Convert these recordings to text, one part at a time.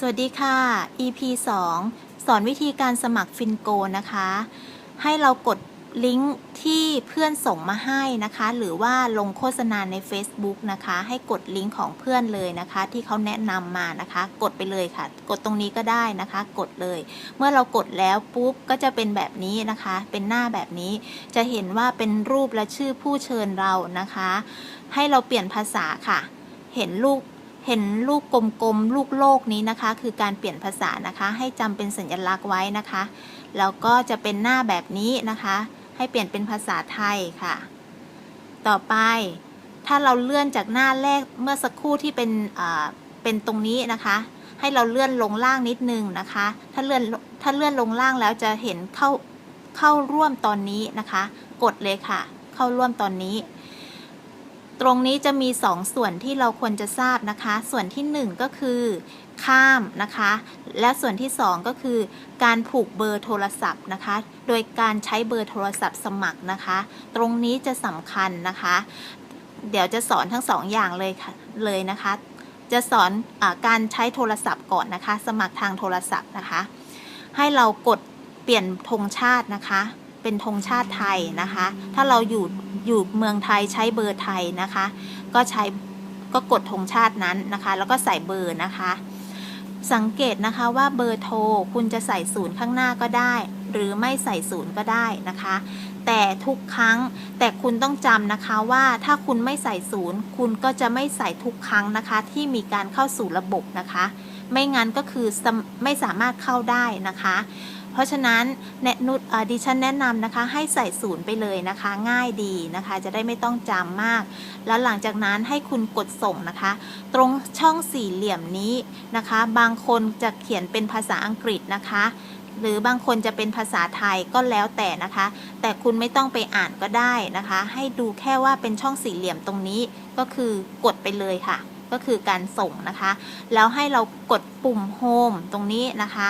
สวัสดีค่ะ EP 2 สอนวิธีการสมัครฟินโกนะคะ ให้เรากดลิงก์ที่เพื่อนส่งมาให้นะคะ หรือว่าลงโฆษณาใน Facebook นะคะ ให้กดลิงก์ของเพื่อนเลยนะคะ ที่เขาแนะนำมานะคะ กดไปเลยค่ะ กดตรงนี้ก็ได้นะคะ กดเลย เมื่อเรากดแล้วปุ๊บก็จะเป็นแบบนี้นะคะ เป็นหน้าแบบนี้ จะเห็นว่าเป็นรูปและชื่อผู้เชิญเรานะคะ ให้เราเปลี่ยนภาษาค่ะ เห็นลูก เห็นลูกกลมๆ ลูกโลกนี้นะคะ คือการเปลี่ยนภาษานะคะ ให้จำเป็นสัญลักษณ์ไว้นะคะ แล้วก็จะเป็นหน้าแบบนี้นะคะ ให้เปลี่ยนเป็นภาษาไทยค่ะ ต่อไป ถ้าเราเลื่อนจากหน้าแรกเมื่อสักครู่ที่เป็นอ่าเป็นตรงนี้นะคะ ให้เราเลื่อนลงล่างนิดนึงนะคะ ถ้าเลื่อนถ้าเลื่อนลงล่างแล้วจะเห็นเข้าเข้าร่วมตอนนี้นะคะ กดเลยค่ะ เข้าร่วมตอนนี้ ตรงนี้จะมี 2 ส่วนที่เราควรจะทราบนะคะ ส่วนที่ 1 ก็คือ ข้ามนะคะ และส่วนที่ 2 ก็คือ การผูกเบอร์โทรศัพท์นะคะ โดยการใช้เบอร์โทรศัพท์สมัครนะคะ ตรงนี้จะสำคัญนะคะ เดี๋ยวจะสอนทั้ง 2ออย่างเลยค่ะเลยนะคะ จะสอนอการใช้โทรศัพท์ก่อนนะคะ สมัครทางโทรศัพท์นะคะ ให้เรากดเปลี่ยนธงชาตินะคะ เป็นธงชาติไทยนะคะ ถ้าเราอยู่ อยู่เมืองไทยใช้เบอร์ไทยนะคะ ก็ใช้ก็กดธงชาตินั้นนะคะ แล้วก็ใส่เบอร์นะคะ สังเกตนะคะว่าเบอร์โทรคุณจะใส่ศูนย์ข้างหน้าก็ได้ หรือไม่ใส่ศูนย์ก็ได้นะคะ แต่ทุกครั้งแต่คุณต้องจำนะคะว่าถ้าคุณไม่ใส่ศูนย์คุณก็จะไม่ใส่ทุกครั้งนะคะ ที่มีการเข้าสู่ระบบนะคะ ไม่งั้นก็คือไม่สามารถเข้าได้นะคะ เพราะฉะนั้นแนะนุดิฉันแนะนำนะคะให้ใส่ศูนย์ไปเลยนะคะ ง่ายดีนะคะ จะได้ไม่ต้องจำมาก แล้วหลังจากนั้นให้คุณกดส่งนะคะ ตรงช่องสี่เหลี่ยมนี้นะคะ บางคนจะเขียนเป็นภาษาอังกฤษนะคะหรือบางคนจะเป็นภาษาไทยก็แล้วแต่นะคะ แต่คุณไม่ต้องไปอ่านก็ได้นะคะ ให้ดูแค่ว่าเป็นช่องสี่เหลี่ยมตรงนี้ก็คือกดไปเลยค่ะ ก็คือการส่งนะคะ แล้วให้เรากดปุ่มโฮมตรงนี้นะคะ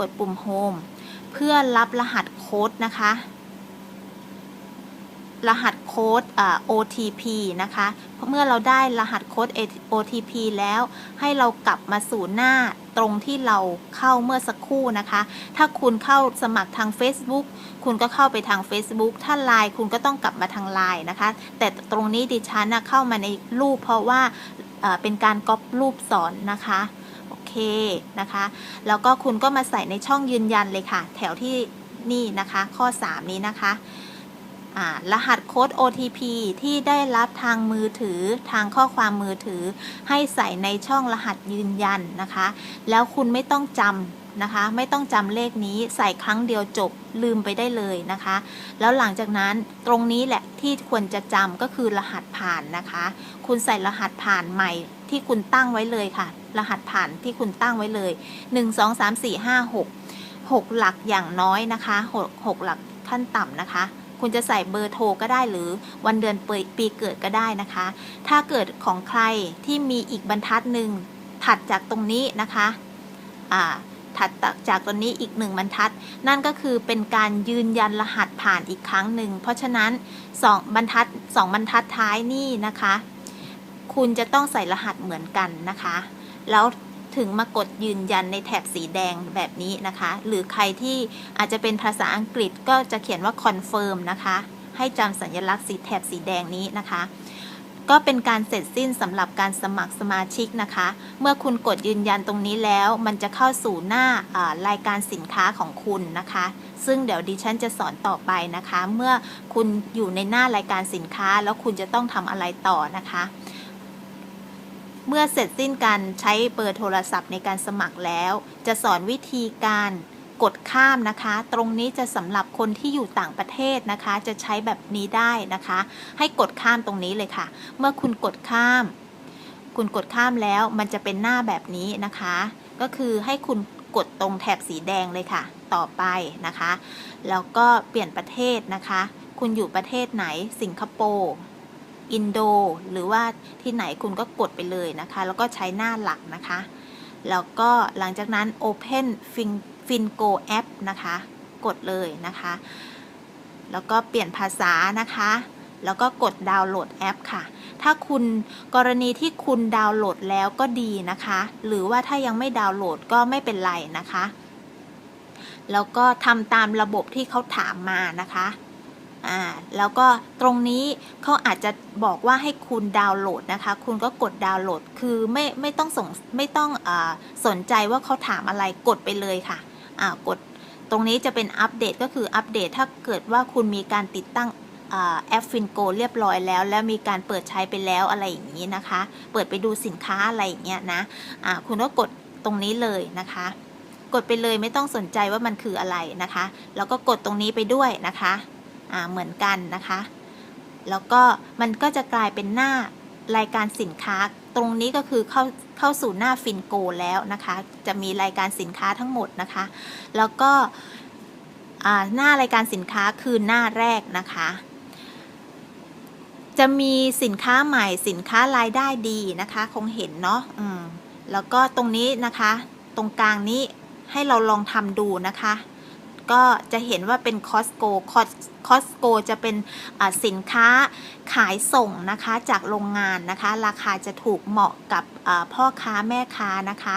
กดปุ่มโฮมเพื่อรับรหัสโค้ดนะคะ รหัสโค้ด OTP นะคะ เมื่อเราได้รหัสโค้ด OTP แล้ว ให้เรากลับมาสู่หน้าตรงที่เราเข้าเมื่อสักครู่นะคะ ถ้าคุณเข้าสมัครทาง Facebook คุณก็เข้าไปทาง Facebook ถ้า Line คุณก็ต้องกลับมาทาง Line นะคะ แต่ตรงนี้ดิฉันนะเข้ามาในรูปเพราะว่าเป็นการก๊อปรูปสอนนะคะ เคนะคะแล้วก็คุณก็มาใส่ในช่องยืนยันเลยค่ะ แถวที่นี่นะคะ ข้อ 3 นี้นะคะ รหัสโค้ด OTP ที่ได้รับทางมือถือทางข้อความมือถือ ให้ใส่ในช่องรหัสยืนยันนะคะ แล้วคุณไม่ต้องจำนะคะ ไม่ต้องจำเลขนี้ใส่ครั้งเดียวจบลืมไปได้เลยนะคะ แล้วหลังจากนั้นตรงนี้แหละที่ควรจะจำก็คือรหัสผ่านนะคะ คุณใส่รหัสผ่านใหม่ที่คุณตั้งไว้เลยค่ะ รหัสผ่านที่คุณตั้งไว้เลย 1 2 3 4 5 6 6 หลักอย่างน้อยนะคะ 6 6หลักขั้นต่ำนะคะ คุณจะใส่เบอร์โทรก็ได้หรือวันเดือนปีปีเกิดก็ได้นะคะ ถ้าเกิดของใครที่มีอีกบรรทัดหนึ่งถัดจากตรงนี้นะคะอ่าถัดจากตรงนี้อีกหนึ่งบรรทัด นั่นก็คือเป็นการยืนยันรหัสผ่านอีกครั้งหนึ่ง เพราะฉะนั้นสองบรรทัดสองบรรทัดท้ายนี่นะคะ คุณจะต้องใส่รหัสเหมือนกันนะคะ แล้ว ถึงมากดยืนยันในแถบสีแดงแบบนี้นะคะ หรือใครที่อาจจะเป็นภาษาอังกฤษก็จะเขียนว่า confirm นะคะ ให้จำสัญลักษณ์สีแถบสีแดงนี้นะคะ ก็เป็นการเสร็จสิ้นสำหรับการสมัครสมาชิกนะคะ เมื่อคุณกดยืนยันตรงนี้แล้ว มันจะเข้าสู่หน้าารายการสินค้าของคุณนะคะ ซึ่งเดี๋ยวดิฉันจะสอนต่อไปนะคะ เมื่อคุณอยู่ในหน้ารายการสินค้า แล้วคุณจะต้องทำอะไรต่อนะคะ เมื่อเสร็จสิ้นการใช้เบอร์โทรศัพท์ในการสมัครแล้ว จะสอนวิธีการกดข้ามนะคะ ตรงนี้จะสำหรับคนที่อยู่ต่างประเทศนะคะ จะใช้แบบนี้ได้นะคะ ให้กดข้ามตรงนี้เลยค่ะ เมื่อคุณกดข้าม คุณกดข้ามแล้วมันจะเป็นหน้าแบบนี้นะคะ ก็คือให้คุณกดตรงแถบสีแดงเลยค่ะ ต่อไปนะคะ แล้วก็เปลี่ยนประเทศนะคะ คุณอยู่ประเทศไหนสิงคโปร์ อินโด หรือว่าที่ไหนคุณก็กดไปเลยนะคะ แล้วก็ใช้หน้าหลักนะคะ แล้วก็หลังจากนั้น Open FinGo App นะคะ กดเลยนะคะ แล้วก็เปลี่ยนภาษานะคะ แล้วก็กดดาวน์โหลดแอปค่ะ ถ้าคุณกรณีที่คุณดาวน์โหลดแล้วก็ดีนะคะ หรือว่าถ้ายังไม่ดาวน์โหลดก็ไม่เป็นไรนะคะ แล้วก็ทำตามระบบที่เขาถามมานะคะ อ่าแล้วก็ตรงนี้เขาอาจจะบอกว่าให้คุณดาวน์โหลดนะคะ คุณก็กดดาวน์โหลดคือไม่ไม่ต้องส่งไม่ต้องอสนใจว่าเขาถามอะไรกดไปเลยค่ะอ่ากดตรงนี้จะเป็นอัปเดตก็คืออัปเดตถ้าเกิดว่าคุณมีการติดตั้งอแอปฟินโกเรียบร้อยแล้ว แล้วมีการเปิดใช้ไปแล้วอะไรอย่างนี้นะคะ เปิดไปดูสินค้าอะไรอย่างเงี้ยนะอ่าคุณก็กดตรงนี้เลยนะคะ กดไปเลยไม่ต้องสนใจว่ามันคืออะไรนะคะ แล้วก็กดตรงนี้ไปด้วยนะคะ เหมือนกันนะคะ แล้วก็มันก็จะกลายเป็นหน้ารายการสินค้า ตรงนี้ก็คือเข้าเข้าสู่หน้าฟินโกแล้วนะคะ จะมีรายการสินค้าทั้งหมดนะคะ แล้วก็หน้ารายการสินค้าคือหน้าแรกนะคะ จะมีสินค้าใหม่สินค้ารายได้ดีนะคะ คงเห็นเนาะอืมแล้วก็ตรงนี้นะคะ ตรงกลางนี้ให้เราลองทำดูนะคะ ก็จะเห็นว่าเป็นคอสโกคอสโกจะเป็นสินค้าขายส่งนะคะจากโรงงานนะคะ ราคาจะถูกเหมาะกับพ่อค้าแม่ค้านะคะ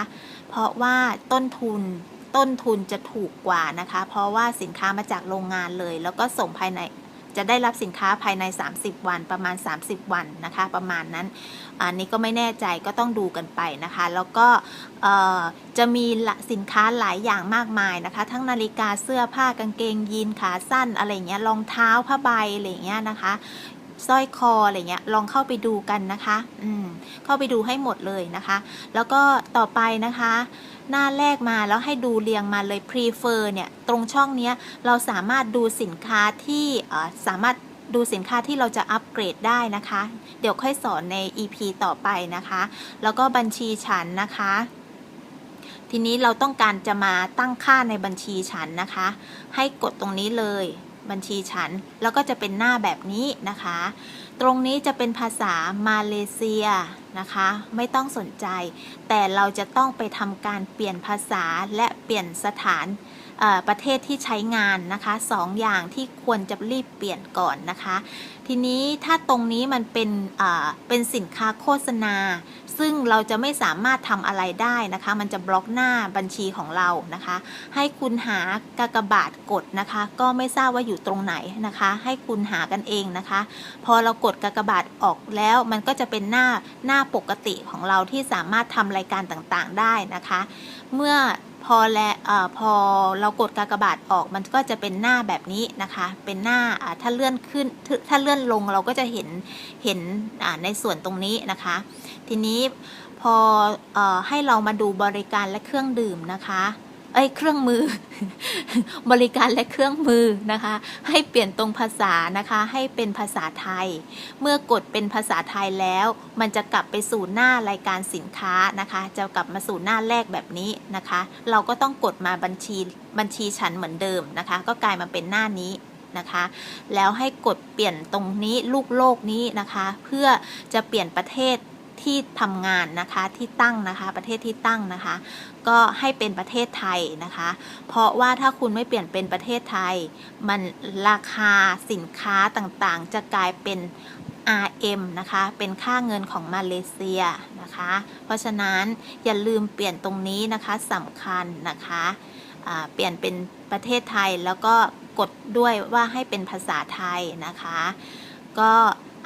เพราะว่าต้นทุนต้นทุนจะถูกกว่านะคะ เพราะว่าสินค้ามาจากโรงงานเลย แล้วก็ส่งภายใน จะได้รับสินค้าภายใน 30 วันประมาณ 30 วันนะคะ ประมาณนั้น อันนี้ก็ไม่แน่ใจก็ต้องดูกันไปนะคะ แล้วก็จะมีสินค้าหลายอย่างมากมายนะคะ ทั้งนาฬิกาเสื้อผ้ากางเกงยีนขาสั้นอะไรเงี้ยรองเท้าผ้าใบอะไรเงี้ยนะคะสร้อยคออะไรเงี้ยลองเข้าไปดูกันนะคะ อืมเข้าไปดูให้หมดเลยนะคะ แล้วก็ต่อไปนะคะ หน้าแรกมาแล้วให้ดูเรียงมาเลย prefer เนี่ย ตรงช่องนี้เราสามารถดูสินค้าที่สามารถดูสินค้าที่เราจะอัปเกรดได้นะคะ เดี๋ยวค่อยสอนใน EP ต่อไปนะคะ แล้วก็บัญชีฉันนะคะ ทีนี้เราต้องการจะมาตั้งค่าในบัญชีฉันนะคะ ให้กดตรงนี้เลย บัญชีฉัน แล้วก็จะเป็นหน้าแบบนี้นะคะ ตรงนี้จะเป็นภาษามาเลเซียนะคะ ไม่ต้องสนใจ แต่เราจะต้องไปทำการเปลี่ยนภาษาและเปลี่ยนสถาน ประเทศที่ใช้งานนะคะสองอย่างที่ควรจะรีบเปลี่ยนก่อนนะคะ ทีนี้ถ้าตรงนี้มันเป็นเป็นสินค้าโฆษณา ซึ่งเราจะไม่สามารถทำอะไรได้นะคะ มันจะบล็อกหน้าบัญชีของเรานะคะ ให้คุณหากากบาทกดนะคะ ก็ไม่ทราบว่าอยู่ตรงไหนนะคะ ให้คุณหากันเองนะคะ พอเรากดกากบาทออกแล้วมันก็จะเป็นหน้าหน้าปกติของเราที่สามารถทำรายการต่างๆได้นะคะ เมื่อ พอและอพอเรากดกากบาทออกมันก็จะเป็นหน้าแบบนี้นะคะ เป็นหน้าถ้าเลื่อนขึ้นถ้าเลื่อนลงเราก็จะเห็นเห็นในส่วนตรงนี้นะคะ ทีนี้พออให้เรามาดูบริการและเครื่องดื่มนะคะ เอ้ยเครื่องมือ บริการและเครื่องมือนะคะ ให้เปลี่ยนตรงภาษานะคะ ให้เป็นภาษาไทย เมื่อกดเป็นภาษาไทยแล้ว มันจะกลับไปสู่หน้ารายการสินค้านะคะ จะกลับมาสู่หน้าแรกแบบนี้นะคะ เราก็ต้องกดมาบัญชีบัญชีฉันเหมือนเดิมนะคะ ก็กลายมาเป็นหน้านี้นะคะ แล้วให้กดเปลี่ยนตรงนี้ลูกโลกนี้นะคะ เพื่อจะเปลี่ยนประเทศ ที่ทำงานนะคะที่ตั้งนะคะ ประเทศที่ตั้งนะคะ ก็ให้เป็นประเทศไทยนะคะ เพราะว่าถ้าคุณไม่เปลี่ยนเป็นประเทศไทย มันราคาสินค้าต่างๆ จะกลายเป็น RM นะคะ เป็นค่าเงินของมาเลเซียนะคะ เพราะฉะนั้นอย่าลืมเปลี่ยนตรงนี้นะคะสำคัญนะคะเปลี่ยนเป็นประเทศไทยแล้วก็กดด้วยว่าให้เป็นภาษาไทยนะคะ ก็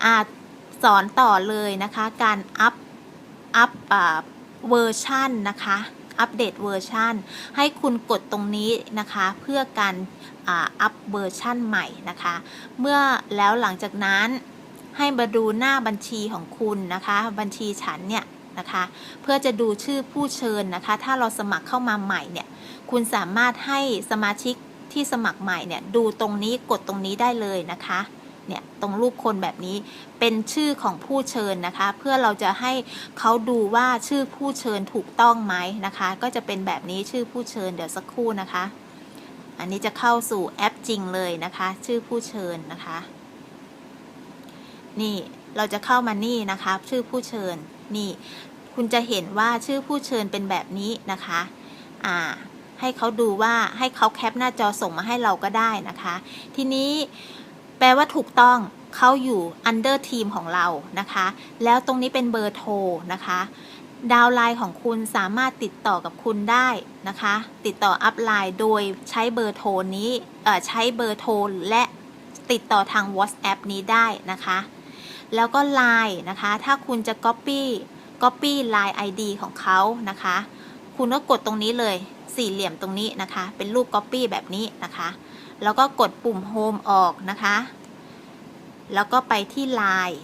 อาจ สอนต่อเลยนะคะ การอัพ อัพเวอร์ชันนะคะ อัปเดตเวอร์ชันให้คุณกดตรงนี้นะคะ เพื่อการอัพเวอร์ชันใหม่นะคะ เมื่อแล้วหลังจากนั้นให้มาดูหน้าบัญชีของคุณนะคะ บัญชีฉันเนี่ยนะคะเพื่อจะดูชื่อผู้เชิญนะคะ ถ้าเราสมัครเข้ามาใหม่เนี่ย คุณสามารถให้สมาชิกที่สมัครใหม่เนี่ย ดูตรงนี้กดตรงนี้ได้เลยนะคะ เนี่ยตรงรูปคนแบบนี้เป็นชื่อของผู้เชิญนะคะ เพื่อเราจะให้เขาดูว่าชื่อผู้เชิญถูกต้องไหมนะคะ ก็จะเป็นแบบนี้ชื่อผู้เชิญเดี๋ยวสักครู่นะคะ อันนี้จะเข้าสู่แอปจริงเลยนะคะ ชื่อผู้เชิญนะคะ นี่เราจะเข้ามานี่นะคะชื่อผู้เชิญนี่คุณจะเห็นว่าชื่อผู้เชิญเป็นแบบนี้นะคะอ่าให้เขาดูว่าให้เขาแคปหน้าจอส่งมาให้เราก็ได้นะคะ ทีนี้ แปลว่าถูกต้องเขาอยู่ under ทีมของเรานะคะ แล้วตรงนี้เป็นเบอร์โทรนะคะ ดาวไลน์ของคุณสามารถติดต่อกับคุณได้นะคะ ติดต่ออัพไลน์โดยใช้เบอร์โทรนี้เอ่อใช้เบอร์โทรและติดต่อทาง WhatsApp นี้ได้นะคะ แล้วก็ Line นะคะ ถ้าคุณจะ Copy Copy Line ID ของเขานะคะ คุณก็กดตรงนี้เลย สี่เหลี่ยมตรงนี้นะคะ เป็นรูป Copy แบบนี้นะคะ แล้วก็กดปุ่ม Home ออกนะคะ แล้วก็ไปที่ Line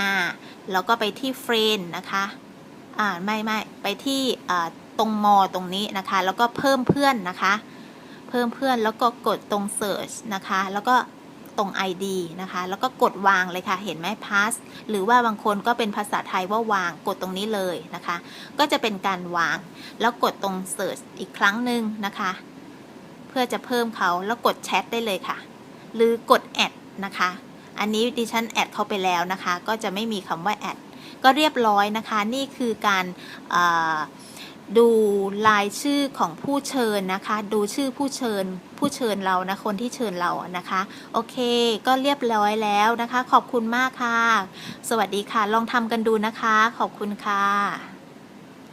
อ่า แล้วก็ไปที่ Friend นะคะ อ่า ไม่ไม่ไปที่ตรงมอตรงนี้นะคะ แล้วก็เพิ่มเพื่อนนะคะ เพิ่มเพื่อนแล้วก็กดตรง Search นะคะ แล้วก็ตรง ID นะคะ แล้วก็กดวางเลยค่ะ เห็นไหม pass หรือว่าบางคนก็เป็นภาษาไทยว่าวาง กดตรงนี้เลยนะคะ ก็จะเป็นการวาง แล้วกดตรง Search อีกครั้งหนึ่งนะคะ เพื่อจะเพิ่มเขาแล้วกดแชทได้เลยค่ะ หรือกดแอดนะคะ อันนี้ดิฉันแอดเขาไปแล้วนะคะ ก็จะไม่มีคำว่าแอดก็เรียบร้อยนะคะ นี่คือการดูรายชื่อของผู้เชิญนะคะ ดูชื่อผู้เชิญ ผู้เชิญเรานะคนที่เชิญเรานะคะ โอเค ก็เรียบร้อยแล้วนะคะ ขอบคุณมากค่ะ สวัสดีค่ะ ลองทำกันดูนะคะ ขอบคุณค่ะ